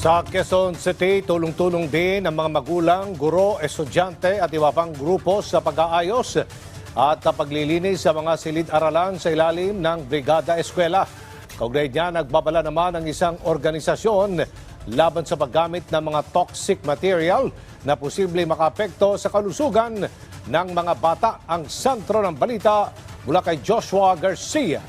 Sa Quezon City, tulong-tulong din ang mga magulang, guro, estudyante at iba pang grupo sa pag-aayos at paglilinis sa mga silid-aralan sa ilalim ng Brigada Eskwela. Kaugnay niya, nagbabala naman ang isang organisasyon laban sa paggamit ng mga toxic material na posibleng makapekto sa kalusugan ng mga bata. Ang sentro ng balita mula kay Joshua Garcia.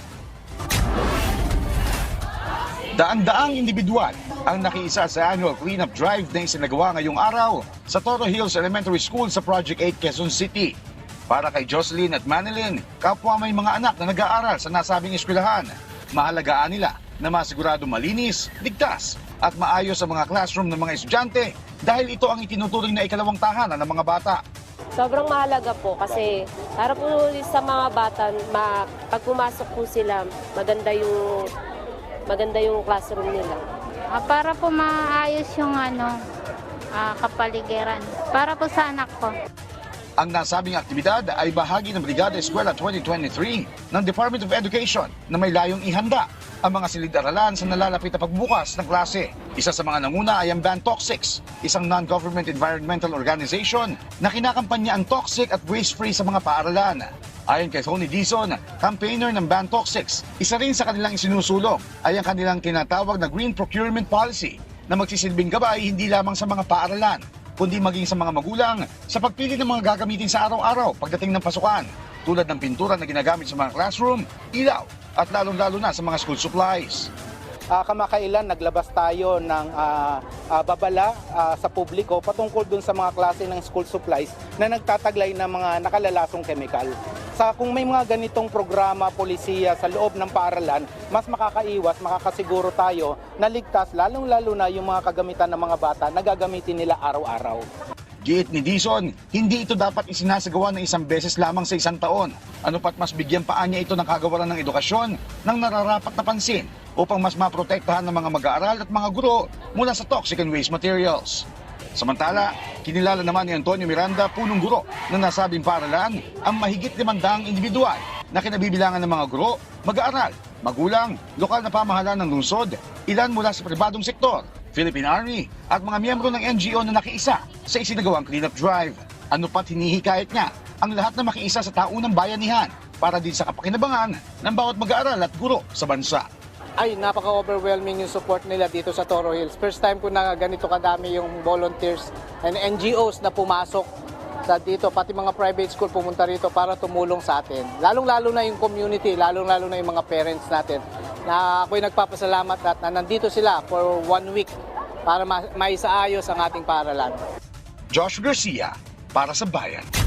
Daan-daang individual ang nakiisa sa annual cleanup drive na isinagawa ngayong araw sa Toro Hills Elementary School sa Project 8 Quezon City. Para kay Jocelyn at Manilyn, kapwa may mga anak na nag-aaral sa nasabing eskwelahan, mahalagaan nila na masigurado malinis, ligtas at maayos sa mga classroom ng mga estudyante dahil ito ang itinuturing na ikalawang tahanan ng mga bata. Sobrang mahalaga po kasi para po sa mga bata, pag pumasok po sila, maganda yung maganda yung classroom nila. Ah, para po maayos yung ano, ah, kapaligiran. Para po sa anak ko. Ang nasabing aktibidad ay bahagi ng Brigada Eskwela 2023 ng Department of Education na may layong ihanda ang mga silid-aralan sa nalalapit na pagbukas ng klase. Isa sa mga nanguna ay ang Ban Toxics, isang non-government environmental organization na kinakampanya ang toxic at waste-free sa mga paaralan. Ayon kay Tony Dizon, campaigner ng Ban Toxics, isa rin sa kanilang isinusulong ay ang kanilang tinatawag na Green Procurement Policy na magsisilbing gabay hindi lamang sa mga paaralan, kundi maging sa mga magulang sa pagpili ng mga gagamitin sa araw-araw pagdating ng pasukan, tulad ng pintura na ginagamit sa mga classroom, ilaw, at lalong-lalo na sa mga school supplies. Ah, kamakailan naglabas tayo ng ah, ah, babala ah, sa publiko patungkol dun sa mga klase ng school supplies na nagtataglay ng mga nakalalasong chemical. Sa kung may mga ganitong programa, polisiya sa loob ng paaralan, mas makakaiwas, makakasiguro tayo na ligtas lalong-lalo na yung mga kagamitan ng mga bata na gagamitin nila araw-araw. Giit ni Dizon, hindi ito dapat isinasagawa ng isang beses lamang sa isang taon. Ano pat mas bigyan pa niya ito ng kagawaran ng edukasyon ng nararapat na pansin upang mas maprotektahan ng mga mag-aaral at mga guro mula sa toxic and waste materials. Samantala, kinilala naman ni Antonio Miranda, punong guro ng nasabing paaralan, ang mahigit limandang individual na kinabibilangan ng mga guro, mag-aaral, magulang, lokal na pamahalaan ng lungsod, ilan mula sa pribadong sektor, Philippine Army at mga miyembro ng NGO na nakiisa sa isinagawang cleanup drive. Ano pat hinihikayat niya ang lahat na makiisa sa taunang bayanihan para din sa kapakinabangan ng bawat mag-aaral at guro sa bansa. Ay, napaka-overwhelming yung support nila dito sa Toro Hills. First time ko na ganito kadami yung volunteers and NGOs na pumasok sa dito, pati mga private school pumunta rito para tumulong sa atin. Lalong-lalo na yung community, lalong-lalo na yung mga parents natin na ako'y nagpapasalamat at na nandito sila for one week para ma- maisaayos ang ating paaralan. Josh Garcia para sa Bayan.